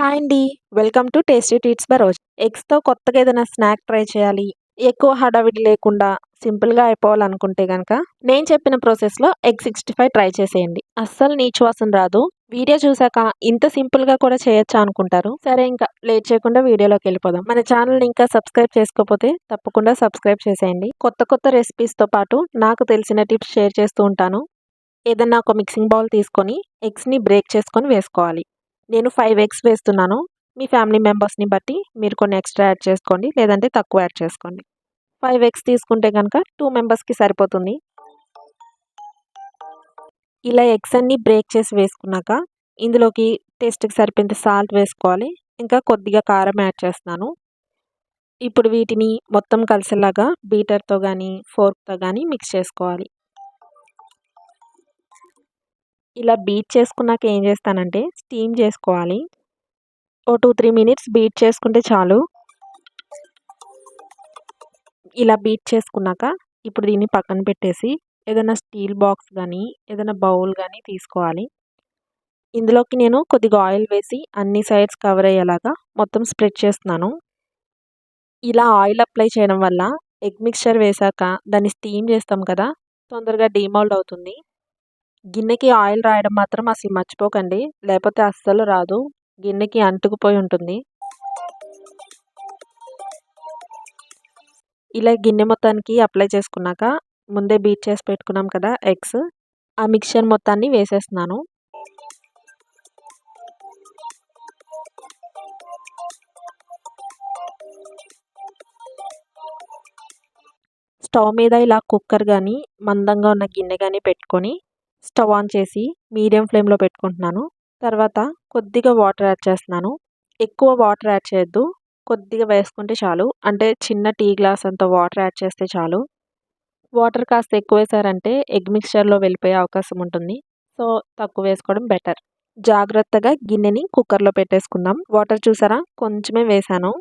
Hi అండి. Welcome to tasty treats by Rose. ఎగ్స్తో కొత్తగా ఏదైనా స్నాక్ ట్రై చేయాలి. ఎక్కువ హడావిడి లేకుండా సింపుల్గా అయిపోవాలనుకుంటే కనుక నేను చెప్పిన ప్రాసెస్లో ఎగ్ సిక్స్టీ ఫైవ్ ట్రై చేసేయండి. అస్సలు నీచు వాసన రాదు. వీడియో చూసాక ఇంత సింపుల్గా కూడా చేయొచ్చా అనుకుంటారు? సరే ఇంకా లేట్ చేయకుండా వీడియోలోకి వెళ్ళిపోదాం. మన ఛానల్ని ఇంకా సబ్స్క్రైబ్ చేసుకోకపోతే తప్పకుండా సబ్స్క్రైబ్ చేసేయండి. కొత్త కొత్త రెసిపీస్తో పాటు నాకు తెలిసిన టిప్స్ షేర్ చేస్తూ ఉంటాను. ఏదన్నా ఒక మిక్సింగ్ బౌల్ తీసుకొని ఎగ్స్ని బ్రేక్ చేసుకొని వేసుకోవాలి. నేను ఫైవ్ ఎగ్స్ వేస్తున్నాను. మీ ఫ్యామిలీ మెంబర్స్ని బట్టి మీరు కొన్ని ఎక్స్ట్రా యాడ్ చేసుకోండి లేదంటే తక్కువ యాడ్ చేసుకోండి. ఫైవ్ ఎగ్స్ తీసుకుంటే కనుక టూ మెంబర్స్కి సరిపోతుంది. ఇలా ఎగ్స్ అన్ని బ్రేక్ చేసి వేసుకున్నాక ఇందులోకి టేస్ట్కి సరిపోయేంత సాల్ట్ వేసుకోవాలి. ఇంకా కొద్దిగా కారం యాడ్ చేస్తున్నాను. ఇప్పుడు వీటిని మొత్తం కలిసేలాగా బీటర్తో కానీ ఫోర్క్తో కానీ మిక్స్ చేసుకోవాలి. ఇలా బీట్ చేసుకున్నాక ఏం చేస్తానంటే స్టీమ్ చేసుకోవాలి. ఓ టూ త్రీ మినిట్స్ బీట్ చేసుకుంటే చాలు. ఇలా బీట్ చేసుకున్నాక ఇప్పుడు దీన్ని పక్కన పెట్టేసి ఏదైనా స్టీల్ బాక్స్ కానీ ఏదైనా బౌల్ కానీ తీసుకోవాలి. ఇందులోకి నేను కొద్దిగా ఆయిల్ వేసి అన్ని సైడ్స్ కవర్ అయ్యేలాగా మొత్తం స్ప్రెడ్ చేస్తున్నాను. ఇలా ఆయిల్ అప్లై చేయడం వల్ల ఎగ్ మిక్చర్ వేసాక దాన్ని స్టీమ్ చేస్తాం కదా తొందరగా డీమౌల్డ్ అవుతుంది. గిన్నెకి ఆయిల్ రాయడం మాత్రం అసలు మర్చిపోకండి. లేకపోతే అస్సలు రాదు. గిన్నెకి అంటుకుపోయి ఉంటుంది. ఇలా గిన్నె మొత్తానికి అప్లై చేసుకున్నాక ముందే బీట్ చేసి పెట్టుకున్నాం కదా ఎగ్స్. ఆ మిక్చర్ మొత్తాన్ని వేసేస్తున్నాను. స్టవ్ మీద ఇలా కుక్కర్ కానీ మందంగా ఉన్న గిన్నె కానీ పెట్టుకొని స్టవ్ ఆన్ చేసి మీడియం ఫ్లేమ్లో పెట్టుకుంటున్నాను. తర్వాత కొద్దిగా వాటర్ యాడ్ చేస్తున్నాను. ఎక్కువ వాటర్ యాడ్ చేయొద్దు. కొద్దిగా వేసుకుంటే చాలు. అంటే చిన్న టీ గ్లాస్ అంత వాటర్ యాడ్ చేస్తే చాలు. వాటర్ కాస్త ఎక్కువ వేసారంటే ఎగ్ మిక్స్చర్లో వెళ్ళిపోయే అవకాశం ఉంటుంది. సో తక్కువ వేసుకోవడం బెటర్. జాగ్రత్తగా గిన్నెని కుక్కర్లో పెట్టేసుకుందాం. వాటర్ చూసారా? కొంచెమే వేసాను.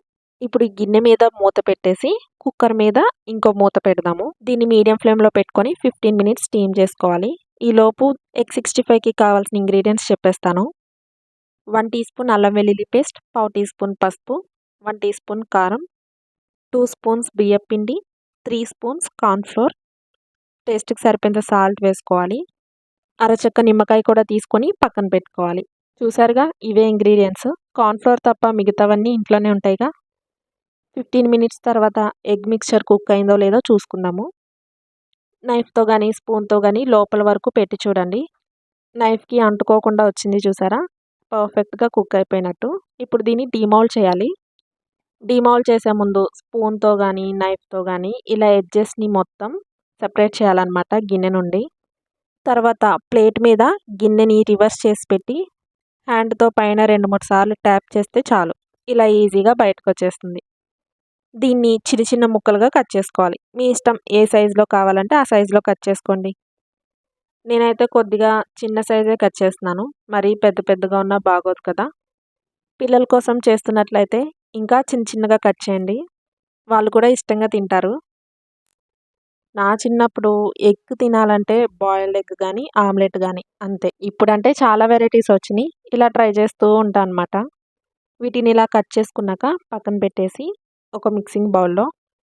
ఇప్పుడు ఈ గిన్నె మీద మూత పెట్టేసి కుక్కర్ మీద ఇంకో మూత పెడదాము. దీన్ని మీడియం ఫ్లేమ్లో పెట్టుకొని ఫిఫ్టీన్ మినిట్స్ స్టీమ్ చేసుకోవాలి. ఈలోపు ఎగ్ సిక్స్టీ ఫైవ్కి కావాల్సిన ఇంగ్రీడియంట్స్ చెప్పేస్తాను. వన్ టీ స్పూన్ అల్లం వెల్లుల్లి పేస్ట్ పావు టీ స్పూన్ పసుపు వన్ టీ స్పూన్ కారం టూ స్పూన్స్ బియ్యం పిండి త్రీ స్పూన్స్ కార్న్ఫ్లోర్ టేస్ట్కి సరిపోయేంత సాల్ట్ వేసుకోవాలి. అరచక్క నిమ్మకాయ కూడా తీసుకొని పక్కన పెట్టుకోవాలి. చూసారుగా ఇవే ఇంగ్రీడియంట్స్ కార్న్ఫ్లోర్ తప్ప మిగతావన్నీ ఇంట్లోనే ఉంటాయిగా. ఫిఫ్టీన్ మినిట్స్ తర్వాత ఎగ్ మిక్చర్ కుక్ అయిందో లేదో చూసుకుందాము. నైఫ్తో కానీ స్పూన్తో కానీ లోపల వరకు పెట్టి చూడండి. నైఫ్కి అంటుకోకుండా వచ్చింది చూసారా? పర్ఫెక్ట్గా కుక్ అయిపోయినట్టు. ఇప్పుడు దీన్ని డిమౌల్డ్ చేయాలి. డిమౌల్డ్ చేసే ముందు స్పూన్తో కానీ నైఫ్తో కానీ ఇలా ఎడ్జెస్ని మొత్తం సపరేట్ చేయాలన్నమాట గిన్నె నుండి. తర్వాత ప్లేట్ మీద గిన్నెని రివర్స్ చేసి పెట్టి హ్యాండ్తో పైన రెండు మూడు సార్లు ట్యాప్ చేస్తే చాలు. ఇలా ఈజీగా బయటకు వచ్చేస్తుంది. దీన్ని చిన్న చిన్న ముక్కలుగా కట్ చేసుకోవాలి. మీ ఇష్టం ఏ సైజులో కావాలంటే ఆ సైజులో కట్ చేసుకోండి. నేనైతే కొద్దిగా చిన్న సైజే కట్ చేస్తున్నాను. మరీ పెద్ద పెద్దగా ఉన్నా బాగోదు కదా. పిల్లల కోసం చేస్తున్నట్లయితే ఇంకా చిన్న చిన్నగా కట్ చేయండి. వాళ్ళు కూడా ఇష్టంగా తింటారు. నా చిన్నప్పుడు ఎగ్ తినాలంటే బాయిల్డ్ ఎగ్ కానీ ఆమ్లెట్ కానీ అంతే. ఇప్పుడంటే చాలా వెరైటీస్ వచ్చినాయి. ఇలా ట్రై చేస్తూ ఉంటాను అనమాట వీటిని ఇలా కట్ చేసుకున్నాక పక్కన పెట్టేసి ఒక మిక్సింగ్ బౌల్లో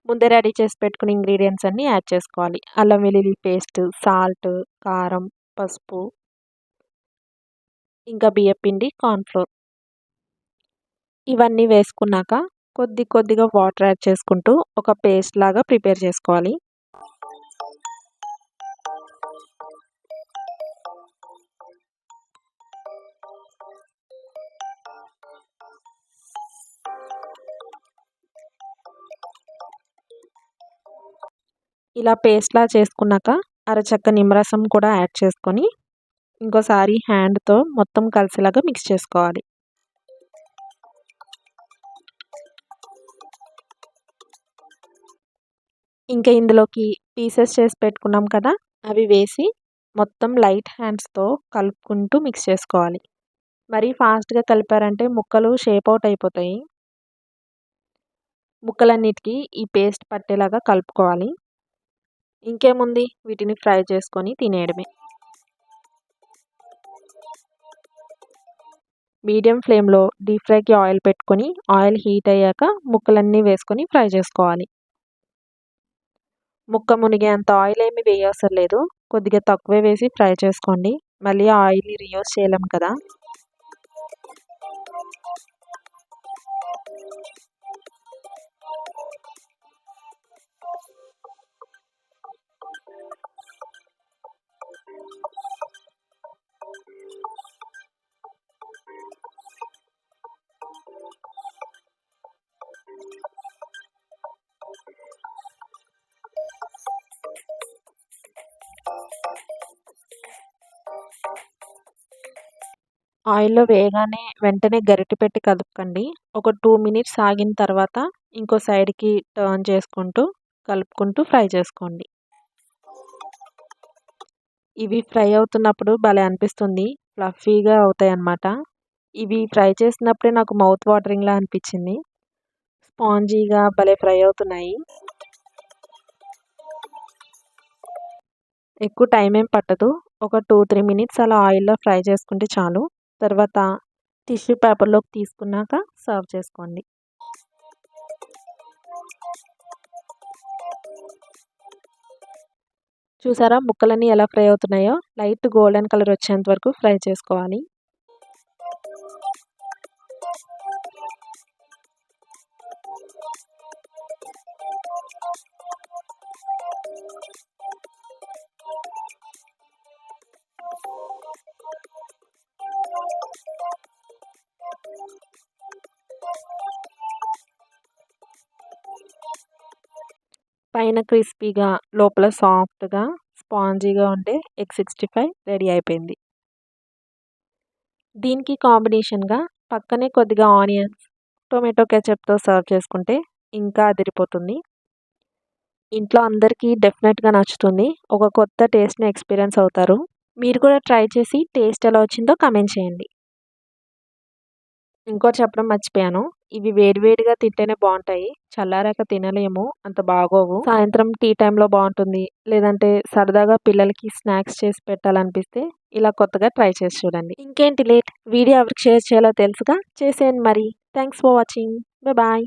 ముందే రెడీ చేసి పెట్టుకున్న ఇంగ్రీడియంట్స్ అన్నీ యాడ్ చేసుకోవాలి. అల్లం వెల్లుల్లి పేస్ట్ సాల్ట్ కారం పసుపు ఇంకా బియ్యపిండి కార్న్ఫ్లోర్ ఇవన్నీ వేసుకున్నాక కొద్ది కొద్దిగా వాటర్ యాడ్ చేసుకుంటూ ఒక పేస్ట్ లాగా ప్రిపేర్ చేసుకోవాలి. ఇలా పేస్ట్లా చేసుకున్నాక అరచక్క నిమ్మరసం కూడా యాడ్ చేసుకొని ఇంకోసారి హ్యాండ్తో మొత్తం కలిసేలాగా మిక్స్ చేసుకోవాలి. ఇంకా ఇందులోకి పీసెస్ చేసి పెట్టుకున్నాం కదా అవి వేసి మొత్తం లైట్ హ్యాండ్స్తో కలుపుకుంటూ మిక్స్ చేసుకోవాలి. మరీ ఫాస్ట్గా కలిపారంటే ముక్కలు షేప్ అవుట్ అయిపోతాయి. ముక్కలన్నిటికీ ఈ పేస్ట్ పట్టేలాగా కలుపుకోవాలి. ఇంకేముంది? వీటిని ఫ్రై చేసుకొని తినేయడమే. మీడియం ఫ్లేమ్లో డీప్ ఫ్రైకి ఆయిల్ పెట్టుకొని ఆయిల్ హీట్ అయ్యాక ముక్కలన్నీ వేసుకొని ఫ్రై చేసుకోవాలి. ముక్క మునిగేంత ఆయిల్ ఏమి వేయవసరం లేదు. కొద్దిగా తక్కువే వేసి ఫ్రై చేసుకోండి. మళ్ళీ ఆయిల్ని రీయూస్ చేయలేం కదా? ఆయిల్లో వేయగానే వెంటనే గరిటె పెట్టి కలుపుకండి. ఒక టూ మినిట్స్ ఆగిన తర్వాత ఇంకో సైడ్కి టర్న్ చేసుకుంటూ కలుపుకుంటూ ఫ్రై చేసుకోండి. ఇవి ఫ్రై అవుతున్నప్పుడు భలే అనిపిస్తుంది. ఫ్లఫీగా అవుతాయి అన్నమాట ఇవి ఫ్రై చేసినప్పుడే నాకు మౌత్ వాటరింగ్లా అనిపించింది. స్పాంజీగా భలే ఫ్రై అవుతున్నాయి. ఎక్కువ టైం ఏం పట్టదు. ఒక టూ త్రీ మినిట్స్ అలా ఆయిల్లో ఫ్రై చేసుకుంటే చాలు. తర్వాత టిష్యూ పేపర్లోకి తీసుకున్నాక సర్వ్ చేసుకోండి. చూసారా ముక్కలన్నీ ఎలా ఫ్రై అవుతున్నాయో? లైట్ గోల్డెన్ కలర్ వచ్చేంత వరకు ఫ్రై చేసుకోవాలి. పైన క్రిస్పీగా లోపల సాఫ్ట్గా స్పాంజీగా ఉండే ఎగ్ సిక్స్టీ ఫైవ్ రెడీ అయిపోయింది. దీనికి కాంబినేషన్గా పక్కనే కొద్దిగా ఆనియన్స్ టొమాటో కెచప్తో సర్వ్ చేసుకుంటే ఇంకా అదిరిపోతుంది. ఇంట్లో అందరికీ డెఫినెట్గా నచ్చుతుంది. ఒక కొత్త టేస్ట్ని ఎక్స్పీరియన్స్ అవుతారు. మీరు కూడా ట్రై చేసి టేస్ట్ ఎలా వచ్చిందో కమెంట్ చేయండి. ఇంకోటి చెప్పడం మర్చిపోయాను. ఇవి వేడివేడిగా తింటేనే బాగుంటాయి. చల్లారాక తినలేము. అంత బాగోవు. సాయంత్రం టీ టైంలో బాగుంటుంది. లేదంటే సరదాగా పిల్లలకి స్నాక్స్ చేసి పెట్టాలనిపిస్తే ఇలా కొత్తగా ట్రై చేసి చూడండి. ఇంకేంటి లేట్? వీడియో ఎవరికి షేర్ చేయాలో తెలుసుగా? చేసేయండి మరి. Thanks for watching. బాయ్